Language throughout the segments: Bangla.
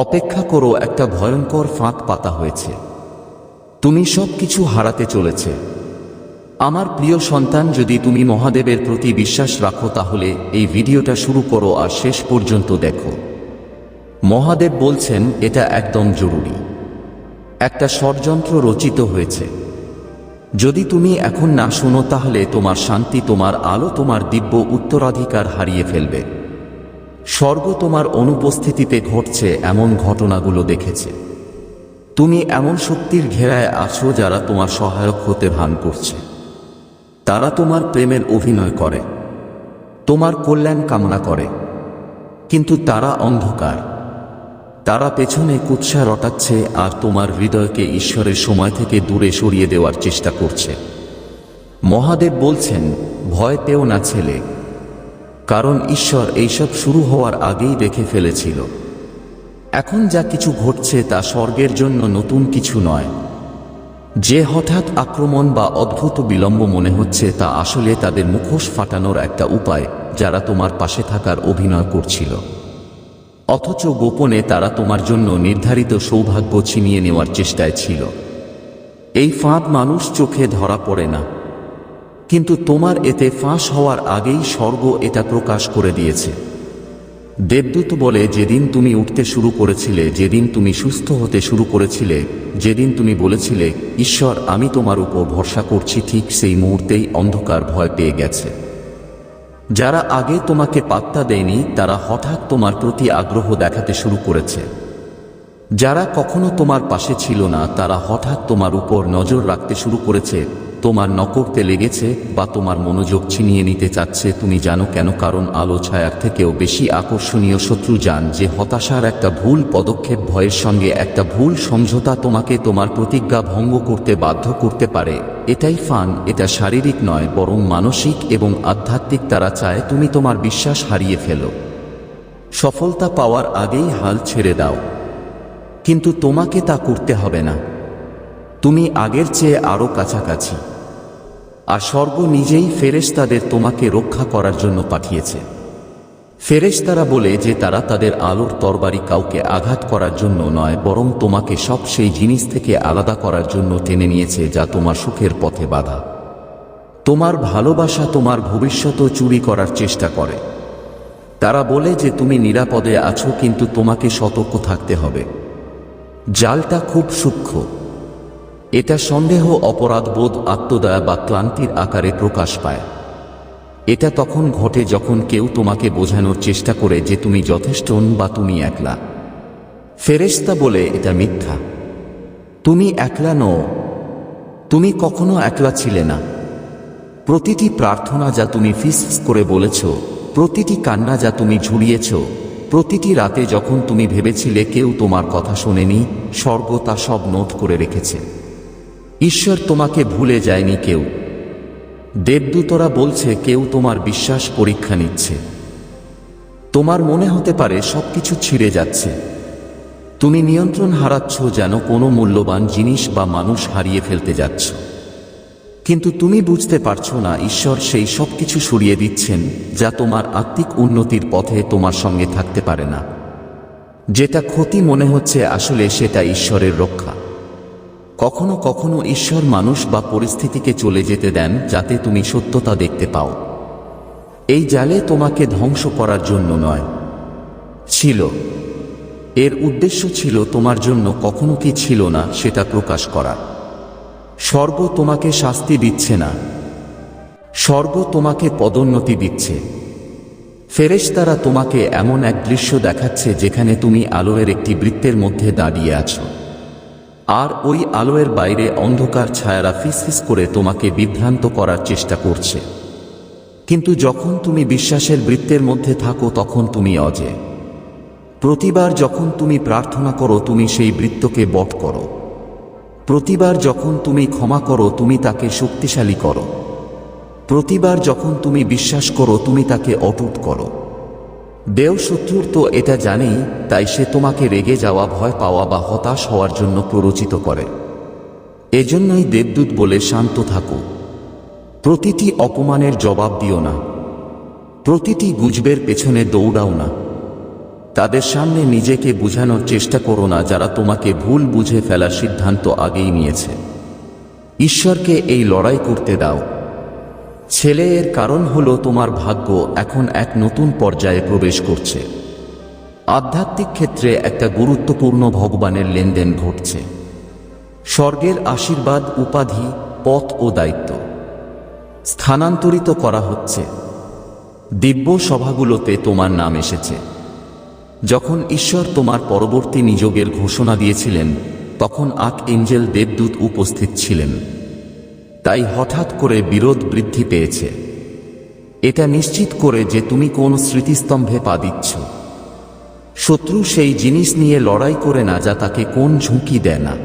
অপেক্ষা করো, একটা ভয়ঙ্কর ফাঁক পাতা হয়েছে। তুমি সব কিছু হারাতে চলেছে। আমার প্রিয় সন্তান, যদি তুমি মহাদেবের প্রতি বিশ্বাস রাখো, তাহলে এই ভিডিওটা শুরু করো আর শেষ পর্যন্ত দেখো। মহাদেব বলছেন, এটা একদম জরুরি। একটা ষড়যন্ত্র রচিত হয়েছে। যদি তুমি এখন না শোনো, তাহলে তোমার শান্তি, তোমার আলো, তোমার দিব্য উত্তরাধিকার হারিয়ে ফেলবে। স্বর্গ তোমার অনুপস্থিতিতে ঘটছে এমন ঘটনাগুলো দেখেছে। তুমি এমন শক্তির ঘেরায় আছো যারা তোমার সহায়ক হতে ভান করছে। তারা তোমার প্রেমের অভিনয় করে, তোমার কল্যাণ কামনা করে। কিন্তু তারা অন্ধকার। তারা পেছনে কুৎসা রটাচ্ছে আর তোমার হৃদয়কে ঈশ্বরের সময় থেকে দূরে সরিয়ে দেওয়ার চেষ্টা করছে। মহাদেব বলছেন, ভয় পেও না ছেলে কারণ ঈশ্বর এইসব শুরু হওয়ার আগেই দেখে ফেলেছিল। এখন যা কিছু ঘটছে তা স্বর্গের জন্য নতুন কিছু নয়। যে হঠাৎ আক্রমণ বা অদ্ভুত বিলম্ব মনে হচ্ছে তা আসলে তাদের মুখোশ ফাটানোর একটা উপায় যারা তোমার পাশে থাকার অভিনয় করছিল। অথচ গোপনে তারা তোমার জন্য নির্ধারিত সৌভাগ্য ছিনিয়ে নেওয়ার চেষ্টায় ছিল। এই ফাঁদ মানুষ চোখে ধরা পড়ে না। কিন্তু তোমার এতে ফাঁস হওয়ার আগেই স্বর্গ এটা প্রকাশ করে দিয়েছে। দেবদূত বলে, যেদিন তুমি উঠতে শুরু করেছিলে, যেদিন তুমি সুস্থ হতে শুরু করেছিলে, যেদিন তুমি বলেছিলে, ঈশ্বর, আমি তোমার উপর ভরসা করছি, ঠিক সেই মুহূর্তেই অন্ধকার ভয় পেয়ে গেছে। যারা আগে তোমাকে পাত্তা দেয়নি, তারা হঠাৎ তোমার প্রতি আগ্রহ দেখাতে শুরু করেছে। যারা কখনো তোমার পাশে ছিল না, তারা হঠাৎ তোমার উপর নজর রাখতে শুরু করেছে তোমার নকরতে লেগেছে বা তোমার মনোযোগ ছিনিয়ে নিতে চাচ্ছে, তুমি জানো কেন? কারণ আলো ছায়ার থেকেও বেশি আকর্ষণীয় শত্রু যান যে হতাশার একটা ভুল পদক্ষেপ, ভয়ের সঙ্গে একটা ভুল সমঝোতা তোমাকে তোমার প্রতিজ্ঞা ভঙ্গ করতে বাধ্য করতে পারে। এটাই ফান, এটা শারীরিক নয়, বরং মানসিক এবং আধ্যাত্মিক তারা চায় তুমি তোমার বিশ্বাস হারিয়ে ফেলো। সফলতা পাওয়ার আগেই হাল ছেড়ে দাও। কিন্তু তোমাকে তা করতে হবে না। তুমি আগের চেয়ে আরও কাছাকাছি। আর স্বর্গ নিজেই ফেরেশতাদের তোমাকে রক্ষা করার জন্য পাঠিয়েছে। ফেরেশতারা বলে যে তারা তাদের আলোর তরবারি কাউকে আঘাত করার জন্য নয়, বরং তোমাকে সব সেই জিনিস থেকে আলাদা করার জন্য টেনে নিয়েছে যা তোমার সুখের পথে বাধা। তোমার ভালোবাসা তোমার ভবিষ্যতও চুরি করার চেষ্টা করে। তারা বলে যে তুমি নিরাপদে আছো, কিন্তু তোমাকে সতর্ক থাকতে হবে। জালটা খুব সূক্ষ্ম। এটা সন্দেহ অপরাধবোধ আত্মদয়া বা ক্লান্তির আকারে প্রকাশ পায়। এটা তখন ঘটে যখন কেউ তোমাকে বোঝানোর চেষ্টা করে যে তুমি যথেষ্ট বা তুমি একলা। ফেরেশতা বলে, এটা মিথ্যা। তুমি একলা নও। তুমি কখনো একলা ছিলে না। প্রতিটি প্রার্থনা যা তুমি ফিস করে বলেছ, প্রতিটি কান্না যা তুমি ঝুড়িয়েছ প্রতিটি রাতে যখন তুমি ভেবেছিলে কেউ তোমার কথা শোনেনি, স্বর্গ তা সব নোট করে রেখেছে। ঈশ্বর তোমাকে ভুলে যায়নি কেউ। দেবদূতরা বলছে কেউ তোমার বিশ্বাস পরীক্ষা নিচ্ছে। তোমার মনে হতে পারে সবকিছু ছিঁড়ে যাচ্ছে। তুমি নিয়ন্ত্রণ হারাচ্ছ যেন কোনো মূল্যবান জিনিস বা মানুষ হারিয়ে ফেলতে যাচ্ছ। কিন্তু তুমি বুঝতে পারছ না ঈশ্বর সেই সব কিছু সরিয়ে দিচ্ছেন যা তোমার আত্মিক উন্নতির পথে তোমার সঙ্গে থাকতে পারে না। যেটা ক্ষতি মনে হচ্ছে আসলে সেটা ঈশ্বরের রক্ষা। কখনো কখনো ঈশ্বর মানুষ বা পরিস্থিতিকে চলে যেতে দেন যাতে তুমি সত্যতা দেখতে পাও। এই জালে তোমাকে ধ্বংস করার জন্য নয়। ছিল। এর উদ্দেশ্য ছিল তোমার জন্য কখনো কি ছিল না সেটা প্রকাশ করা। স্বর্গ তোমাকে শাস্তি দিচ্ছে না। স্বর্গ তোমাকে পদোন্নতি দিচ্ছে। ফেরেশতারা তোমাকে এমন এক দৃশ্য দেখাচ্ছে যেখানে তুমি আলোয়ের একটি বৃত্তের মধ্যে দাঁড়িয়ে আছো। আর ওই আলোয়ের বাইরে অন্ধকার ছায়ারা ফিসফিস করে তোমাকে বিভ্রান্ত করার চেষ্টা করছে। কিন্তু যখন তুমি বিশ্বাসের বৃত্তের মধ্যে থাকো, তখন তুমি অজে প্রতিবার যখন তুমি প্রার্থনা করো, তুমি সেই বৃত্তকে বট করো। প্রতিবার যখন তুমি ক্ষমা করো, তুমি তাকে শক্তিশালী করো। প্রতিবার যখন তুমি বিশ্বাস করো, তুমি তাকে অটুট করো। দেও শত্রুর তো এটা জানেই, তাই সে তোমাকে রেগে যাওয়া, ভয় পাওয়া বা হতাশ হওয়ার জন্য প্ররোচিত করে। এজন্যই দেবদূত বলে, শান্ত থাকো। প্রতিটি অপমানের জবাব দিও না। প্রতিটি গুজবের পেছনে দৌড়াও না। তাদের সামনে নিজেকে বুঝানোর চেষ্টা করো না, যারা তোমাকে ভুল বুঝে ফেলার সিদ্ধান্ত আগেই নিয়েছে। ঈশ্বরকে এই লড়াই করতে দাও। ছেলে এর কারণ হলো তোমার ভাগ্য এখন এক নতুন পর্যায়ে প্রবেশ করছে। আধ্যাত্মিক ক্ষেত্রে একটা গুরুত্বপূর্ণ ভগবানের লেনদেন ঘটছে। স্বর্গের আশীর্বাদ, উপাধি, পথ ও দায়িত্ব স্থানান্তরিত করা হচ্ছে। দিব্য সভাগুলোতে তোমার নাম এসেছে। যখন ঈশ্বর তোমার পরবর্তী নিযোগের ঘোষণা দিয়েছিলেন, তখন আক এঞ্জেল দেবদূত উপস্থিত ছিলেন। তাই হঠাৎ করে বিরোধ বৃদ্ধি পেয়েছে। এটা নিশ্চিত করে যে তুমি কোন স্মৃতিস্তম্ভে পা দিচ্ছ। শত্রু সেই জিনিস নিয়ে লড়াই করে না যা তাকে কোন ঝুঁকি দেয় না।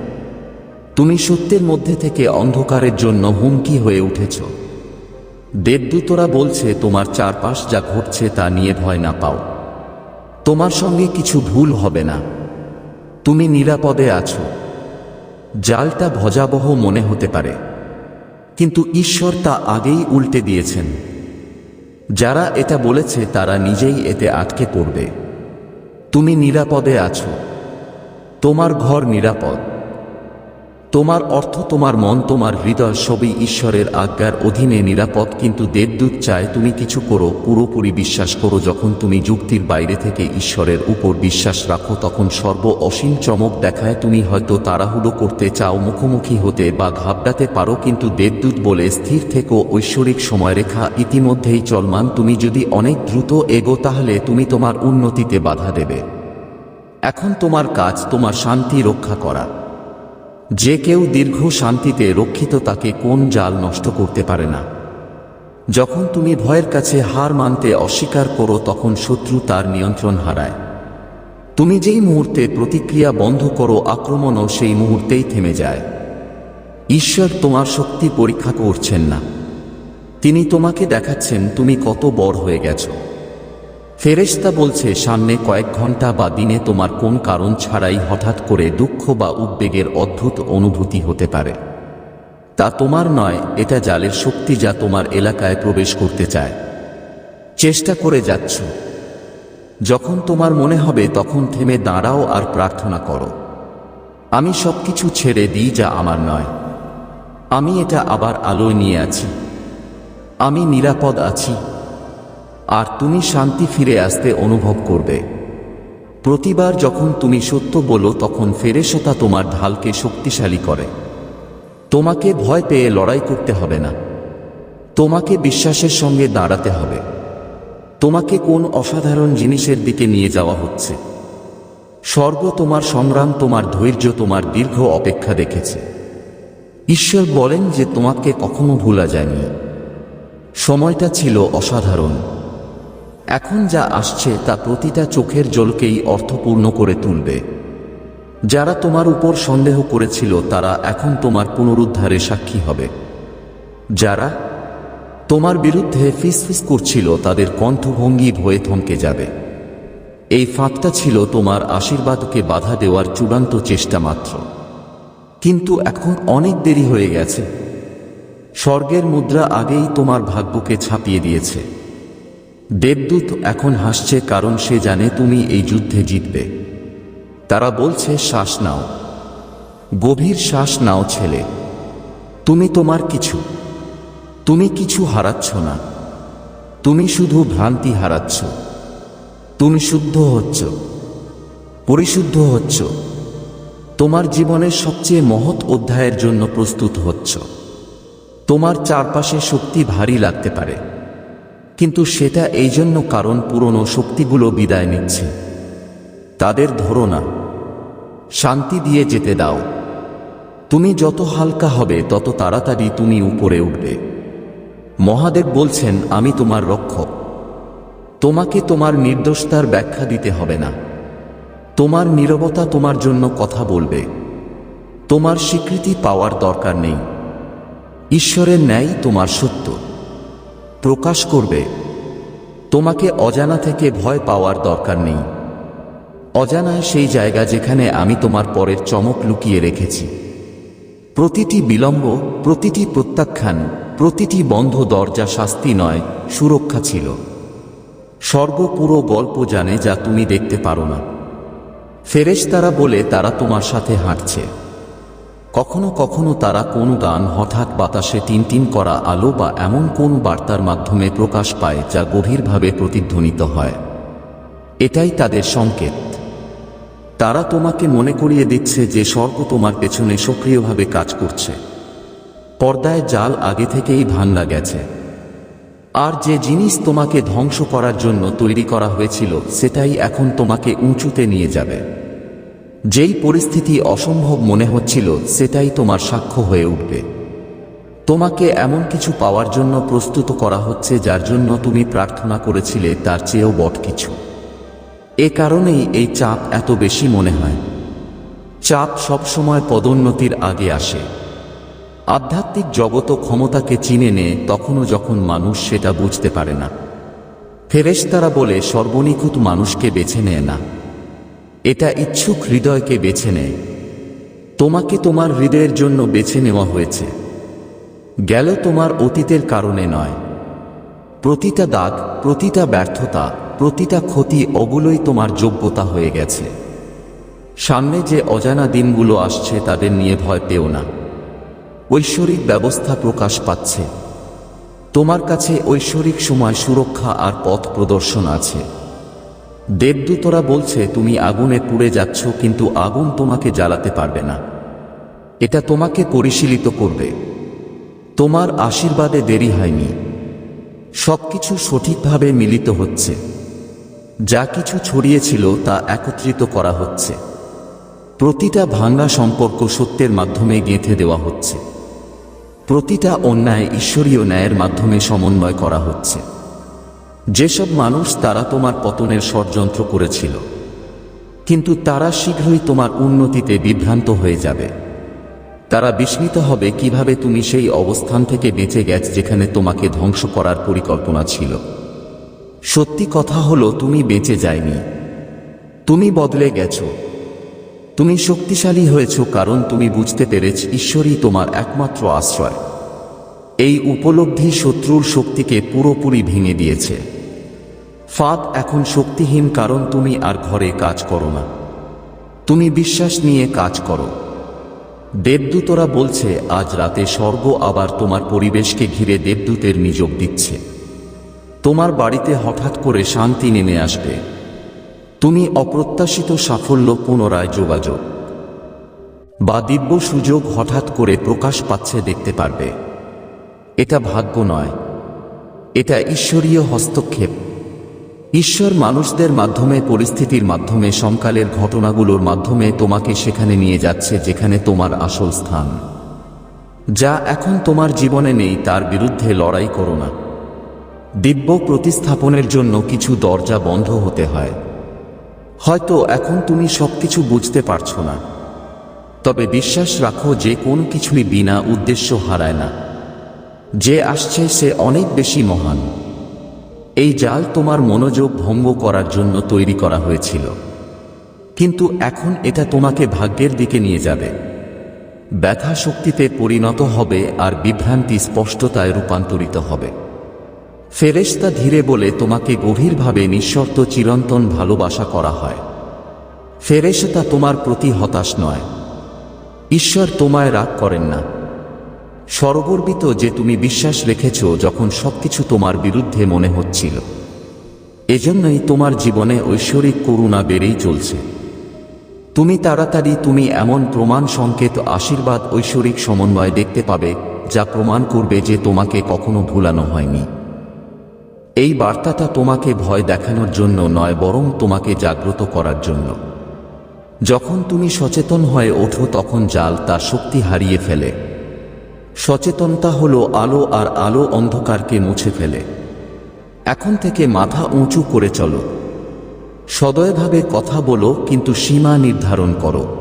তুমি সত্যের মধ্যে থেকে অন্ধকারের জন্য হুমকি হয়ে উঠেছ। দেবদূতরা বলছে, তোমার চারপাশ যা ঘটছে তা নিয়ে ভয় না পাও। তোমার সঙ্গে কিছু ভুল হবে না। তুমি নিরাপদে আছো। জালটা ভজাবহ মনে হতে পারে। কিন্তু ঈশ্বর তা আগেই উল্টে দিয়েছেন। যারা এটা বলেছে, তারা নিজেই এতে আটকে পড়বে। তুমি নিরাপদে আছো। তোমার ঘর নিরাপদ। তোমার অর্থ, তোমার মন, তোমার হৃদয় সবই ঈশ্বরের আজ্ঞার অধীনে নিরাপদ, কিন্তু দেবদূত চায় তুমি কিছু করো, পুরোপুরি বিশ্বাস করো, যখন তুমি যুক্তির বাইরে থেকে ঈশ্বরের উপর বিশ্বাস রাখো, তখন সর্ব অসীম চমক দেখায়, তুমি হয়তো তাড়াহুড়ো করতে চাও, মুখোমুখি হতে বা ঘাবড়াতে পারো, কিন্তু দেবদূত বলে, স্থির থেকো, ঐশ্বরিক সময়রেখা ইতিমধ্যেই চলমান, তুমি যদি অনেক দ্রুত এগো, তাহলে তুমি তোমার উন্নতিতে বাধা দেবে। এখন তোমার কাজ, তোমার শান্তি রক্ষা করা। যে কেউ দীর্ঘ শান্তিতে রক্ষিত তাকে কোন জাল নষ্ট করতে পারে না। যখন তুমি ভয়ের কাছে হার মানতে অস্বীকার করো, তখন শত্রু তার নিয়ন্ত্রণ হারায়। তুমি যেই মুহূর্তে প্রতিক্রিয়া বন্ধ করো, আক্রমণও সেই মুহূর্তেই থেমে যায়। ঈশ্বর তোমার শক্তি পরীক্ষা করছেন না। তিনি তোমাকে দেখাচ্ছেন তুমি কত বড় হয়ে গেছো। ফেরেশতা বলছে, সামনে কয়েক ঘণ্টা বা দিনে তোমার কোন কারণ ছাড়াই হঠাৎ করে দুঃখ বা উদ্বেগের অদ্ভুত অনুভূতি হতে পারে। তা তোমার নয়, এটা জালের শক্তি যা তোমার এলাকায় প্রবেশ করতে চায়। চেষ্টা করে যাচ্ছ। যখন তোমার মনে হবে, তখন থেমে দাঁড়াও আর প্রার্থনা করো। আমি সবকিছু ছেড়ে দিই যা আমার নয়। আমি এটা আবার আলোয় নিয়ে আছি। আমি নিরাপদ আছি। আর তুমি শান্তি ফিরে আসতে অনুভব করবে। প্রতিবার যখন তুমি সত্য বলো, তখন ফেরেশতা তোমার ঢালকে শক্তিশালী করে। তোমাকে ভয় পেয়ে লড়াই করতে হবে না। তোমাকে বিশ্বাসের সঙ্গে দাঁড়াতে হবে। তোমাকে কোন অসাধারণ জিনিসের দিকে নিয়ে যাওয়া হচ্ছে। স্বর্গ তোমার সংগ্রাম, তোমার ধৈর্য, তোমার দীর্ঘ অপেক্ষা দেখেছে। ঈশ্বর বলেন যে তোমাকে কখনো ভুলা যায়নি। সময়টা ছিল অসাধারণ। এখন যা আসছে তা প্রতিটা চোখের জলকেই অর্থপূর্ণ করে তুলবে। যারা তোমার উপর সন্দেহ করেছিল, তারা এখন তোমার পুনরুদ্ধারে সাক্ষী হবে। যারা তোমার বিরুদ্ধে ফিসফিস করছিল, তাদের কণ্ঠভঙ্গি ভয়ে থমকে যাবে। এই ফাঁকটা ছিল তোমার আশীর্বাদকে বাধা দেওয়ার চূড়ান্ত চেষ্টা মাত্র। কিন্তু এখন অনেক দেরি হয়ে গেছে। স্বর্গের মুদ্রা আগেই তোমার ভাগ্যকে ছাপিয়ে দিয়েছে। দেবদূত এখন হাসছে কারণ সে জানে তুমি এই যুদ্ধে জিতবে। তারা বলছে, শ্বাস নাও। গভীর শ্বাস নাও ছেলে। তুমি তোমার কিছু। তুমি কিছু হারাচ্ছ না। তুমি শুধু ভ্রান্তি হারাচ্ছ। তুমি শুদ্ধ হচ্ছ। পরিশুদ্ধ হচ্ছ। তোমার জীবনের সবচেয়ে মহৎ অধ্যায়ের জন্য প্রস্তুত হচ্ছ। তোমার চারপাশে শক্তি ভারী লাগতে পারে। কিন্তু সেটা এই জন্য কারণ পুরনো শক্তিগুলো বিদায় নিচ্ছে। তাদের ধরো না। শান্তি দিয়ে যেতে দাও। তুমি যত হালকা হবে, তত তাড়াতাড়ি তুমি উপরে উঠবে। মহাদেব বলছেন, আমি তোমার রক্ষক। তোমাকে তোমার নির্দোষতার ব্যাখ্যা দিতে হবে না। তোমার নীরবতা তোমার জন্য কথা বলবে। তোমার স্বীকৃতি পাওয়ার দরকার নেই। ঈশ্বরের ন্যায় তোমার সত্য। প্রকাশ করবে। তোমাকে অজানা থেকে ভয় পাওয়ার দরকার নেই। অজানায় সেই জায়গা যেখানে আমি তোমার পরের চমক লুকিয়ে রেখেছি। প্রতিটি বিলম্ব, প্রতিটি প্রত্যাখ্যান, প্রতিটি বন্ধ দরজা শাস্তি নয়, সুরক্ষা ছিল। স্বর্গ পুরো গল্প জানে যা তুমি দেখতে পারো না। ফেরেশতারা বলে তারা তোমার সাথে হাঁটছে। কখনো কখনো তারা কোন গান হঠাৎ বাতাসে টিনটিন করা আলো বা এমন কোন বার্তার মাধ্যমে প্রকাশ পায় যা গভীরভাবে প্রতিধ্বনিত হয়। এটাই তাদের সংকেত। তারা তোমাকে মনে করিয়ে দিচ্ছে যে স্বর্গ তোমার পেছনে সক্রিয়ভাবে কাজ করছে। পর্দায় জাল আগে থেকেই ভাঙ্গা গেছে। আর যে জিনিস তোমাকে ধ্বংস করার জন্য তৈরি করা হয়েছিল, সেটাই এখন তোমাকে উঁচুতে নিয়ে যাবে। যেই পরিস্থিতি অসম্ভব মনে হচ্ছিল, সেটাই তোমার সাক্ষ্য হয়ে উঠবে। তোমাকে এমন কিছু পাওয়ার জন্য প্রস্তুত করা হচ্ছে, যার জন্য তুমি প্রার্থনা করেছিলে, তার চেয়েও বট কিছু। এ কারণেই এই চাপ এত বেশি মনে হয়। চাপ সবসময় পদোন্নতির আগে আসে। আধ্যাত্মিক জগত ক্ষমতাকে চিনে নেয় তখনও যখন মানুষ সেটা বুঝতে পারে না। ফেরেশতারা বলে সর্বনিখুঁত মানুষকে বেছে নেয় না। এটা ইচ্ছুক হৃদয়কে বেছে নেয়। তোমাকে তোমার হৃদয়ের জন্য বেছে নেওয়া হয়েছে। গেল তোমার অতীতের কারণে নয়। প্রতিটা দাগ, প্রতিটা ব্যর্থতা, প্রতিটা ক্ষতি ওগুলোই তোমার যোগ্যতা হয়ে গেছে। সামনে যে অজানা দিনগুলো আসছে তাদের নিয়ে ভয় পেও না। ঐশ্বরিক ব্যবস্থা প্রকাশ পাচ্ছে। তোমার কাছে ঐশ্বরিক সময় সুরক্ষা আর পথ প্রদর্শন আছে। দেবদূতরা বলছে, তুমি আগুনে পুড়ে যাচ্ছ, কিন্তু আগুন তোমাকে জ্বালাতে পারবে না। এটা তোমাকে পরিশীলিত করবে। তোমার আশীর্বাদে দেরি হয়নি। সবকিছু সঠিকভাবে মিলিত হচ্ছে। যা কিছু ছড়িয়েছিল, তা একত্রিত করা হচ্ছে। প্রতিটা ভাঙ্গা সম্পর্ক সত্যের মাধ্যমে গেঁথে দেওয়া হচ্ছে। প্রতিটা অন্যায় ঈশ্বরীয় ন্যায়ের মাধ্যমে সমন্বয় করা হচ্ছে। যেসব মানুষ তারা তোমার পতনের ষড়যন্ত্র করেছিল, কিন্তু তারা শীঘ্রই তোমার উন্নতিতে বিভ্রান্ত হয়ে যাবে। তারা বিস্মিত হবে কীভাবে তুমি সেই অবস্থান থেকে বেঁচে গেছ যেখানে তোমাকে ধ্বংস করার পরিকল্পনা ছিল। সত্যি কথা হলো, তুমি বেঁচে যায়নি। তুমি বদলে গেছো। তুমি শক্তিশালী হয়েছ কারণ তুমি বুঝতে পেরেছ ঈশ্বরই তোমার একমাত্র আশ্রয়। এই উপলব্ধি শত্রুর শক্তিকে পুরোপুরি ভেঙে দিয়েছে। ফাঁদ এখন শক্তিহীন কারণ তুমি আর ঘরে কাজ করো না। তুমি বিশ্বাস নিয়ে কাজ করো। দেবদূতরা বলছে, আজ রাতে স্বর্গ আবার তোমার পরিবেশকে ঘিরে দেবদূতের নিযোগ দিচ্ছে। তোমার বাড়িতে হঠাৎ করে শান্তি নেমে আসবে। তুমি অপ্রত্যাশিত সাফল্য পুনরায় যোগাযোগ। বা দিব্য সুযোগ হঠাৎ করে প্রকাশ পাচ্ছে দেখতে পারবে। এটা ভাগ্য নয়। এটা ঈশ্বরীয় হস্তক্ষেপ। ঈশ্বর মানুষদের মাধ্যমে, পরিস্থিতির মাধ্যমে, সমকালের ঘটনাগুলোর মাধ্যমে তোমাকে সেখানে নিয়ে যাচ্ছে, যেখানে তোমার আসল স্থান। যা এখন তোমার জীবনে নেই, তার বিরুদ্ধে লড়াই করো না। দিব্য প্রতিস্থাপনের জন্য কিছু দরজা বন্ধ হতে হয়। হয়তো এখন তুমি সবকিছু বুঝতে পারছ না। তবে বিশ্বাস রাখো, যে কোনো কিছুই বিনা উদ্দেশ্য হারায় না। যে আসছে, সে অনেক বেশি মহান। এই জাল তোমার মনোযোগ ভঙ্গ করার জন্য তৈরি করা হয়েছিল। কিন্তু এখন এটা তোমাকে ভাগ্যের দিকে নিয়ে যাবে। ব্যথা শক্তিতে পরিণত হবে আর বিভ্রান্তি স্পষ্টতায় রূপান্তরিত হবে। ফেরেশতা ধীরে বলে, তোমাকে গভীরভাবে নিঃশর্ত চিরন্তন ভালোবাসা করা হয়। ফেরেশতা তোমার প্রতি হতাশ নয়। ঈশ্বর তোমায় রাগ করেন না। সরগর্বিত যে তুমি বিশ্বাস রেখেছ যখন সবকিছু তোমার বিরুদ্ধে মনে হচ্ছিল। এজন্যই তোমার জীবনে ঐশ্বরিক করুণা বেড়েই চলছে। তুমি তাড়াতাড়ি তুমি এমন প্রমাণ সংকেত আশীর্বাদ ঐশ্বরিক সমন্বয় দেখতে পাবে, যা প্রমাণ করবে যে তোমাকে কখনো ভুলানো হয়নি। এই বার্তাটা তোমাকে ভয় দেখানোর জন্য নয়, বরং তোমাকে জাগ্রত করার জন্য। যখন তুমি সচেতন হয়ে ওঠো, তখন জাল তার শক্তি হারিয়ে ফেলে। সচেতনতা হলো আলো আর আলো অন্ধকারকে মুছে ফেলে। এখন থেকে মাথা উঁচু করে চলো। সদয়ভাবে কথা বলো, কিন্তু সীমা নির্ধারণ করো।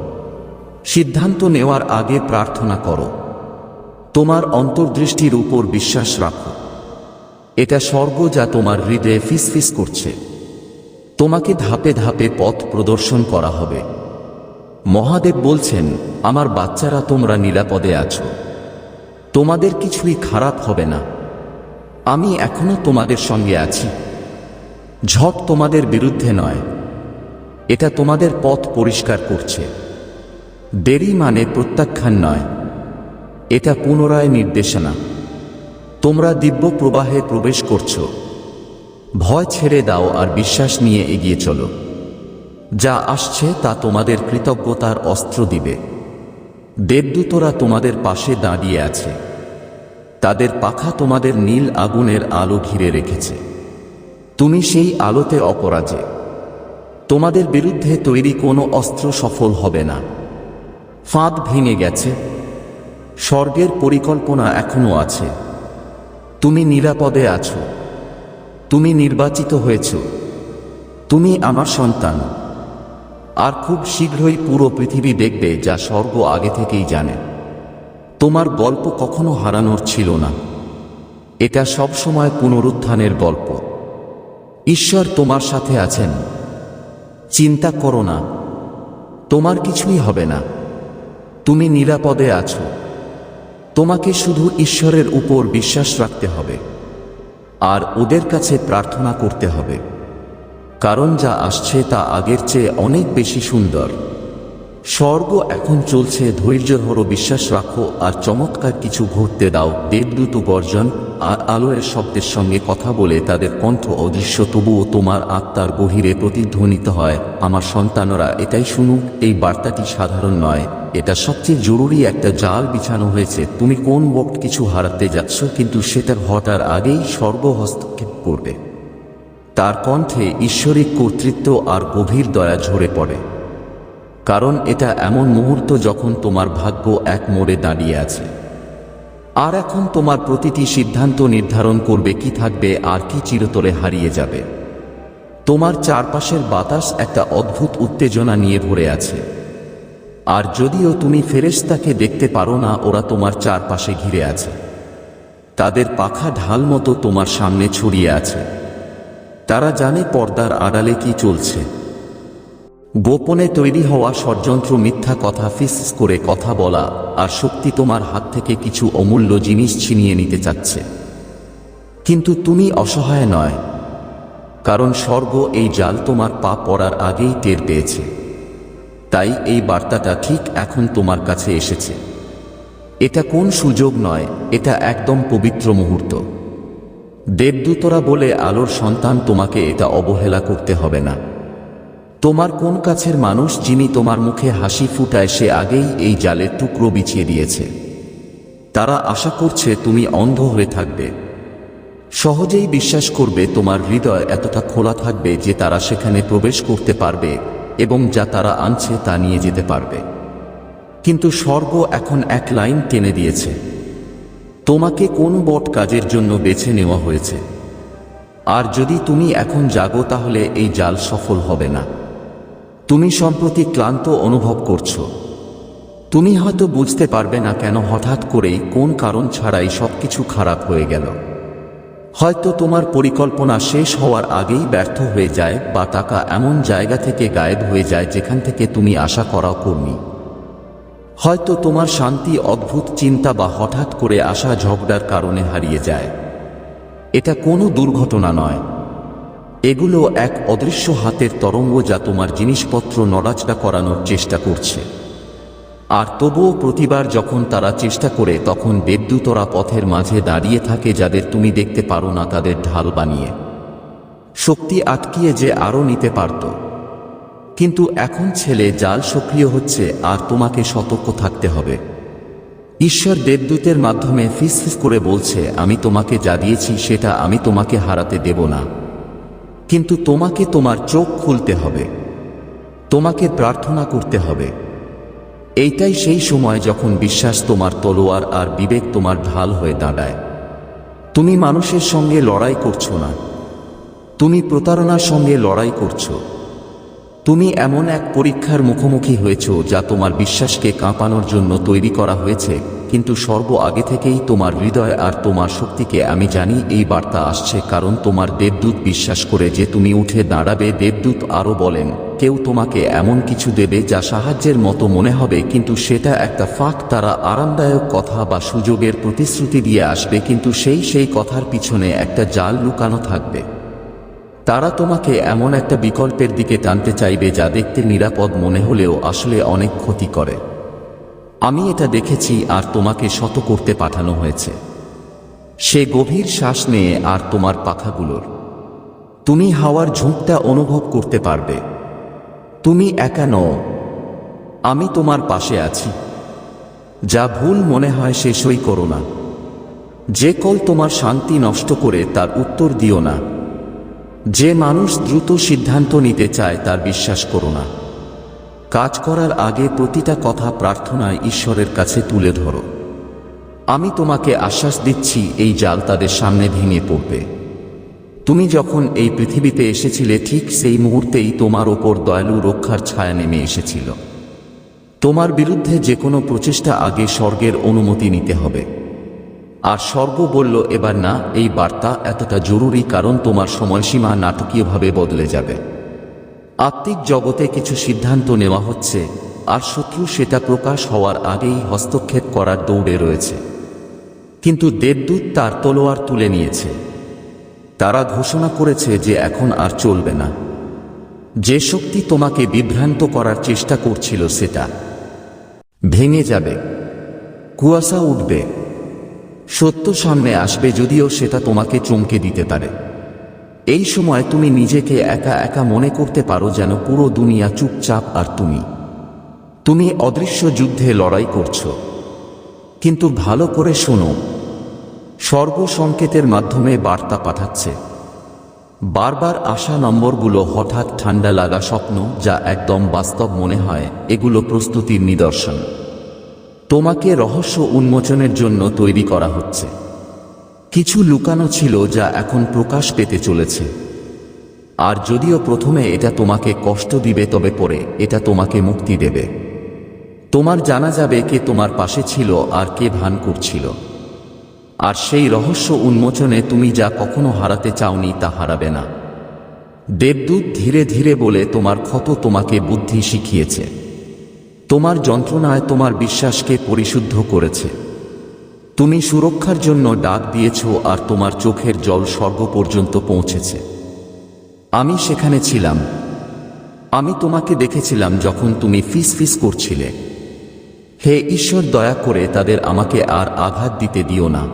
সিদ্ধান্ত নেওয়ার আগে প্রার্থনা করো। তোমার অন্তর্দৃষ্টির উপর বিশ্বাস রাখো। এটা স্বর্গ যা তোমার হৃদয়ে ফিসফিস করছে। তোমাকে ধাপে ধাপে পথ প্রদর্শন করা হবে। মহাদেব বলছেন, আমার বাচ্চারা, তোমরা নিরাপদে আছো। তোমাদের কিছুই খারাপ হবে না। আমি এখনও তোমাদের সঙ্গে আছি। ঝট তোমাদের বিরুদ্ধে নয়। এটা তোমাদের পথ পরিষ্কার করছে। দেরি মানে প্রত্যাখ্যান নয়। এটা পুনরায় নির্দেশনা। তোমরা দিব্য প্রবাহে প্রবেশ করছ। ভয় ছেড়ে দাও আর বিশ্বাস নিয়ে এগিয়ে চলো। যা আসছে তা তোমাদের কৃতজ্ঞতার অস্ত্র দিবে। দেবদূতরা তোমাদের পাশে দাঁড়িয়ে আছে। তাদের পাখা তোমাদের নীল আগুনের আলো ঘিরে রেখেছে। তুমি সেই আলোতে অপরাজে। তোমাদের বিরুদ্ধে তৈরি কোনো অস্ত্র সফল হবে না। ফাঁদ ভেঙে গেছে। স্বর্গের পরিকল্পনা এখনও আছে। তুমি নিরাপদে আছো। তুমি নির্বাচিত হয়েছ। তুমি আমার সন্তান। আর খুব শীঘ্রই পুরো পৃথিবী দেখবে যা স্বর্গ আগে থেকেই জানে। তোমার গল্প কখনো হারানোর ছিল না। এটা সবসময় পুনরুত্থানের গল্প। ঈশ্বর তোমার সাথে আছেন। চিন্তা করো না। তোমার কিছুই হবে না। তুমি নিরাপদে আছো। তোমাকে শুধু ঈশ্বরের উপর বিশ্বাস রাখতে হবে। আর ওদের কাছে প্রার্থনা করতে হবে। কারণ যা আসছে তা আগের চেয়ে অনেক বেশি সুন্দর। স্বর্গ এখন চলছে, ধৈর্য ধরো, বিশ্বাস রাখো, আর চমৎকার কিছু ঘটতে দাও। দেবদূত গর্জন আর আলোয়ের শব্দের সঙ্গে কথা বলে তাদের কণ্ঠ অদৃশ্য, তবুও তোমার আত্মার গভীরে প্রতিধ্বনিত হয়। আমার সন্তানরা, এটাই শুনুক, এই বার্তাটি সাধারণ নয়। এটা সবচেয়ে জরুরি একটা জাল বিছানো হয়েছে। তুমি কোন বক্ত কিছু হারাতে যাচ্ছ, কিন্তু সেটা ঘটার আগেই স্বর্গ হস্তক্ষেপ করবে। তার কণ্ঠে ঈশ্বরিক কর্তৃত্ব আর গভীর দয়া ঝরে পড়ে। কারণ এটা এমন মুহূর্ত যখন তোমার ভাগ্য এক মোড়ে দাঁড়িয়ে আছে। আর এখন তোমার প্রতিটি সিদ্ধান্ত নির্ধারণ করবে কি থাকবে আর কি চিরতরে হারিয়ে যাবে। তোমার চারপাশের বাতাস একটা অদ্ভুত উত্তেজনা নিয়ে ভরে আছে। আর যদিও তুমি ফেরেশতাকে দেখতে পারো না, ওরা তোমার চারপাশে ঘিরে আছে। তাদের পাখা ঢাল মতো তোমার সামনে ছড়িয়ে আছে। তারা জানে পর্দার আড়ালে কি চলছে। গোপনে তৈরি হওয়া ষড়যন্ত্র মিথ্যা কথা ফিস করে কথা বলা আর শক্তি তোমার হাত থেকে কিছু অমূল্য জিনিস ছিনিয়ে নিতে চাচ্ছে। কিন্তু তুমি অসহায় নয়, কারণ স্বর্গ এই জাল তোমার পা পড়ার আগেই টের পেয়েছে। তাই এই বার্তাটা ঠিক এখন তোমার কাছে এসেছে। এটা কোন সুযোগ নয়, এটা একদম পবিত্র মুহূর্ত। দেবদূতরা বলে, আলোর সন্তান তোমাকে এটা অবহেলা করতে হবে না। তোমার কোন কাছের মানুষ যিনি তোমার মুখে হাসি ফুটায়, সে আগেই এই জালের টুকরো বিছিয়ে দিয়েছে। তারা আশা করছে তুমি অন্ধ হয়ে থাকবে। সহজেই বিশ্বাস করবে তোমার হৃদয় এতটা খোলা থাকবে যে তারা সেখানে প্রবেশ করতে পারবে এবং যা তারা আনছে তা নিয়ে যেতে পারবে। কিন্তু স্বর্গ এখন এক লাইন টেনে দিয়েছে। তোমাকে কোন বট কাজের জন্য বেছে নেওয়া হয়েছে? আর যদি তুমি এখন জাগো, তাহলে এই জাল সফল হবে না। তুমি সম্প্রতি ক্লান্ত অনুভব করছ। তুমি হয়তো বুঝতে পারবে না কেন হঠাৎ করেই কোন কারণ ছাড়াই সবকিছু খারাপ হয়ে গেল। হয়তো তোমার পরিকল্পনা শেষ হওয়ার আগেই ব্যর্থ হয়ে যায়, বা টাকা এমন জায়গা থেকে গায়েব হয়ে যায় যেখান থেকে তুমি আশা করাও কর্মী। হয়তো তোমার শান্তি, অদ্ভুত চিন্তা বা হঠাৎ করে আসা ঝগড়ার কারণে হারিয়ে যায়। এটা কোনো দুর্ঘটনা নয়। এগুলো এক অদৃশ্য হাতের তরঙ্গ যা তোমার জিনিসপত্র নড়াচড়া করানোর চেষ্টা করছে। আর তবুও প্রতিবার যখন তারা চেষ্টা করে, তখন দেবদূতরা পথের মাঝে দাঁড়িয়ে থাকে যাদের তুমি দেখতে পারো না তাদের ঢাল বানিয়ে। শক্তি আটকিয়ে যে আরও নিতে পারত। কিন্তু এখন ছেলে জাল সক্রিয় হচ্ছে আর তোমাকে সতর্ক থাকতে হবে। ঈশ্বর দেবদূতের মাধ্যমে ফিস ফিস করে বলছে, আমি তোমাকে যা দিয়েছি সেটা আমি তোমাকে হারাতে দেব না। কিন্তু তোমাকে তোমার চোখ খুলতে হবে। তোমাকে প্রার্থনা করতে হবে। এইটাই সেই সময় যখন বিশ্বাস তোমার তলোয়ার আর বিবেক তোমার ঢাল হয়ে দাঁড়ায়। তুমি মানুষের সঙ্গে লড়াই করছ না। তুমি প্রতারণার সঙ্গে লড়াই করছ। তুমি এমন এক পরীক্ষার মুখোমুখি হয়েছ যা তোমার বিশ্বাসকে কাঁপানোর জন্য তৈরি করা হয়েছে, কিন্তু সর্ব আগে থেকেই তোমার হৃদয় আর তোমার শক্তিকে আমি জানি এই বার্তা আসছে কারণ তোমার দেবদূত বিশ্বাস করে যে তুমি উঠে দাঁড়াবে, দেবদূত আরও বলেন, কেউ তোমাকে এমন কিছু দেবে যা সাহায্যের মতো মনে হবে, কিন্তু সেটা একটা ফাঁক তারা আরামদায়ক কথা বা সুযোগের প্রতিশ্রুতি দিয়ে আসবে, কিন্তু সেই সেই কথার পিছনে একটা জাল লুকানো থাকবে। তারা তোমাকে এমন একটা বিকল্পের দিকে টানতে চাইবে যা দেখতে নিরাপদ মনে হলেও আসলে অনেক ক্ষতি করে। আমি এটা দেখেছি আর তোমাকে শত করতে পাঠানো হয়েছে। সে গভীর শ্বাস নিয়ে আর তোমার পাখাগুলোর। তুমি হাওয়ার ঝোঁকটা অনুভব করতে পারবে। তুমি একা নও। আমি তোমার পাশে আছি। যা ভুল মনে হয় সে সই করো না। যে কল তোমার শান্তি নষ্ট করে তার উত্তর দিও না। যে মানুষ দ্রুত সিদ্ধান্ত নিতে চায়, তার বিশ্বাস করো না। কাজ করার আগে প্রতিটা কথা প্রার্থনায় ঈশ্বরের কাছে তুলে ধরো। আমি তোমাকে আশ্বাস দিচ্ছি, এই জাল তাদের সামনে ভেঙে পড়বে। তুমি যখন এই পৃথিবীতে এসেছিলে, ঠিক সেই মুহূর্তেই তোমার ওপর দয়ালু রক্ষার ছায়া নেমে এসেছিল। তোমার বিরুদ্ধে যে কোনো প্রচেষ্টা আগে স্বর্গের অনুমতি নিতে হবে। আর স্বর্গ বলল, এবার না, এই বার্তা এতটা জরুরি কারণ তোমার সময়সীমা নাটকীয়ভাবে বদলে যাবে। আত্মিক জগতে কিছু সিদ্ধান্ত নেওয়া হচ্ছে, আর শত্রু সেটা প্রকাশ হওয়ার আগেই হস্তক্ষেপ করার দৌড়ে রয়েছে। কিন্তু দেবদূত তার তলোয়ার তুলে নিয়েছে। তারা ঘোষণা করেছে যে এখন আর চলবে না। যে শক্তি তোমাকে বিভ্রান্ত করার চেষ্টা করছিল সেটা ভেঙে যাবে। কুয়াশা উঠবে। সত্য সামনে আসবে যদিও সেটা তোমাকে চমকে দিতে পারে। এই সময় তুমি নিজেকে একা একা মনে করতে পারো যেন পুরো দুনিয়া চুপচাপ আর তুমি। তুমি অদৃশ্য যুদ্ধে লড়াই করছ। কিন্তু ভালো করে শোনো স্বর্গ সংকেতের মাধ্যমে বার্তা পাঠাচ্ছে। বারবার আসা নম্বরগুলো হঠাৎ ঠান্ডা লাগা স্বপ্ন যা একদম বাস্তব মনে হয়, এগুলো প্রস্তুতির নিদর্শন। তোমাকে রহস্য উন্মোচনের জন্য তৈরি করা হচ্ছে। কিছু লুকানো ছিল যা এখন প্রকাশ পেতে চলেছে। আর যদিও প্রথমে এটা তোমাকে কষ্ট দিবে, তবে পরে এটা তোমাকে মুক্তি দেবে। তোমার জানা যাবে কে তোমার পাশে ছিল আর কে ভান করছিল। আর সেই রহস্য উন্মোচনে তুমি যা কখনো হারাতে চাওনি তা হারাবে না। দেবদূত ধীরে ধীরে বলে, তোমার ক্ষত তোমাকে বুদ্ধি শিখিয়েছে। তোমার যন্ত্রণায় তোমার বিশ্বাসকে পরিশুদ্ধ করেছে। তুমি সুরক্ষার জন্য ডাক দিয়েছ আর তোমার চোখের জল স্বর্গ পর্যন্ত পৌঁছেছে। আমি সেখানে ছিলাম। আমি তোমাকে দেখেছিলাম যখন তুমি ফিস ফিস করছিলে। হে ঈশ্বর, দয়া করে তাদের আমাকে আর আঘাত দিতে দিও না।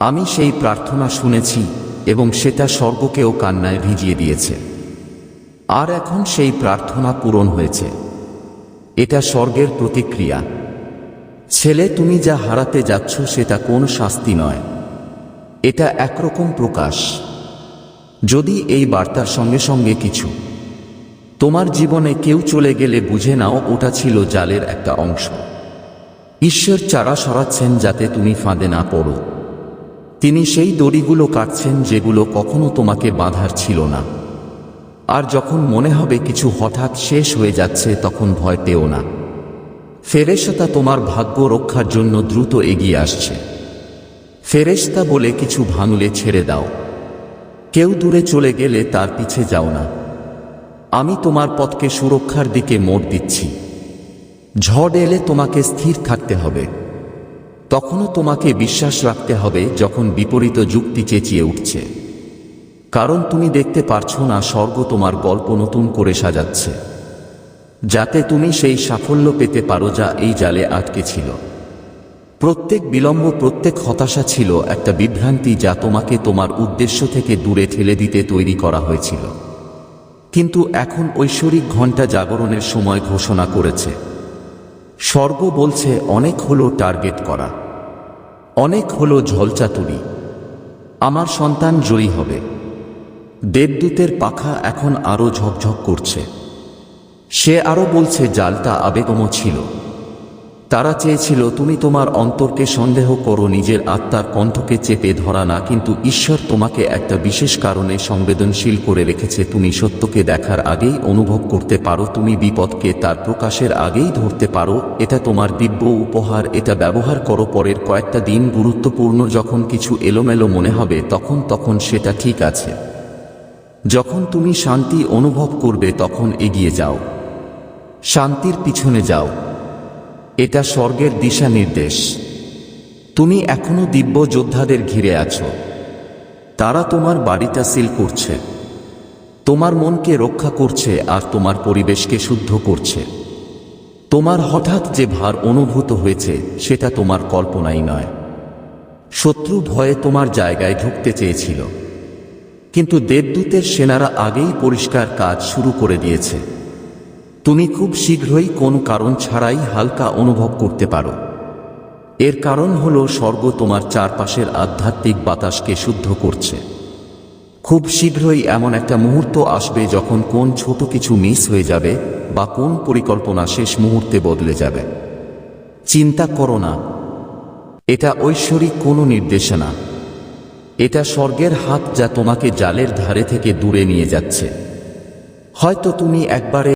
আমি সেই প্রার্থনা শুনেছি এবং সেটা স্বর্গকেও কান্নায় ভিজিয়ে দিয়েছে। আর এখন সেই প্রার্থনা পূরণ হয়েছে। এটা স্বর্গের প্রতিক্রিয়া। ছেলে, তুমি যা হারাতে যাচ্ছ, সেটা কোন শাস্তি নয়। এটা একরকম প্রকাশ। যদি এই বার্তার সঙ্গে সঙ্গে কিছু। তোমার জীবনে কেউ চলে গেলে বুঝে নাও, ওটা ছিল জালের একটা অংশ। ঈশ্বর চারা সরাচ্ছেন যাতে তুমি ফাঁদে না পড়ো। তিনি সেই দড়িগুলো কাটছেন যেগুলো কখনো তোমাকে বাঁধার ছিল না। আর যখন মনে হবে কিছু হঠাৎ শেষ হয়ে যাচ্ছে, তখন ভয় পেও না। ফেরেশতা তোমার ভাগ্য রক্ষার জন্য দ্রুত এগিয়ে আসছে। ফেরেশতা বলে কিছু ভাঙলে ছেড়ে দাও। কেউ দূরে চলে গেলে তার পিছে যাও না। আমি তোমার পথকে সুরক্ষার দিকে মোড় দিচ্ছি। ঝড় এলে তোমাকে স্থির থাকতে হবে। তখনও তোমাকে বিশ্বাস রাখতে হবে যখন বিপরীত যুক্তি চেঁচিয়ে উঠছে। কারণ তুমি দেখতে পারছ না স্বর্গ তোমার গল্প নতুন করে সাজাচ্ছে। যাতে তুমি সেই সাফল্য পেতে পারো যা এই জালে আটকে ছিল। প্রত্যেক বিলম্ব, প্রত্যেক হতাশা ছিল একটা বিভ্রান্তি যা তোমাকে তোমার উদ্দেশ্য থেকে দূরে ঠেলে দিতে তৈরি করা হয়েছিল। কিন্তু এখন ঐশ্বরিক ঘণ্টা জাগরণের সময় ঘোষণা করেছে। স্বর্গ বলছে, অনেক হলো টার্গেট করা। অনেক হলো ঝলচাতুরি। আমার সন্তান জয়ী হবে। দেবদূতের পাখা এখন আরও ঝকঝক করছে। সে আরও বলছে, জালটা আবেগমও ছিল। তারা চেয়েছিল, তুমি তোমার অন্তরকে সন্দেহ করো, নিজের আত্মার কণ্ঠকে চেপে ধরা না, কিন্তু ঈশ্বর তোমাকে একটা বিশেষ কারণে সংবেদনশীল করে রেখেছে। তুমি সত্যকে দেখার আগেই অনুভব করতে পারো, তুমি বিপদকে তার প্রকাশের আগেই ধরতে পারো। এটা তোমার দিব্য উপহার, এটা ব্যবহার করো পরের কয়েকটা দিন গুরুত্বপূর্ণ। যখন কিছু এলোমেলো মনে হবে, তখন তখন সেটা ঠিক আছে। যখন তুমি শান্তি অনুভব করবে তখন এগিয়ে যাও। শান্তির পিছনে যাও। এটা স্বর্গের দিশা নির্দেশ তুমি এখনও দিব্য যোদ্ধাদের ঘিরে আছো। তারা তোমার বাড়িটা সিল করছে। তোমার মনকে রক্ষা করছে আর তোমার পরিবেশকে শুদ্ধ করছে। তোমার হঠাৎ যে ভার অনুভূত হয়েছে, সেটা তোমার কল্পনাই নয়। শত্রু ভয়ে তোমার জায়গায় ঢুকতে চেয়েছিল। কিন্তু দেবদূতের সেনারা আগেই পরিষ্কার কাজ শুরু করে দিয়েছে। তুমি খুব শীঘ্রই কোন কারণ ছাড়াই হালকা অনুভব করতে পারো। এর কারণ হল স্বর্গ তোমার চারপাশের আধ্যাত্মিক বাতাসকে শুদ্ধ করছে। খুব শীঘ্রই এমন একটা মুহূর্ত আসবে যখন কোন ছোট কিছু মিস হয়ে যাবে বা কোন পরিকল্পনা শেষ মুহূর্তে বদলে যাবে। চিন্তা করো না। এটা ঐশ্বরিক কোনো নির্দেশনা। এটা স্বর্গের হাত যা তোমাকে জালের ধারে থেকে দূরে নিয়ে যাচ্ছে। হয়তো তুমি একবারে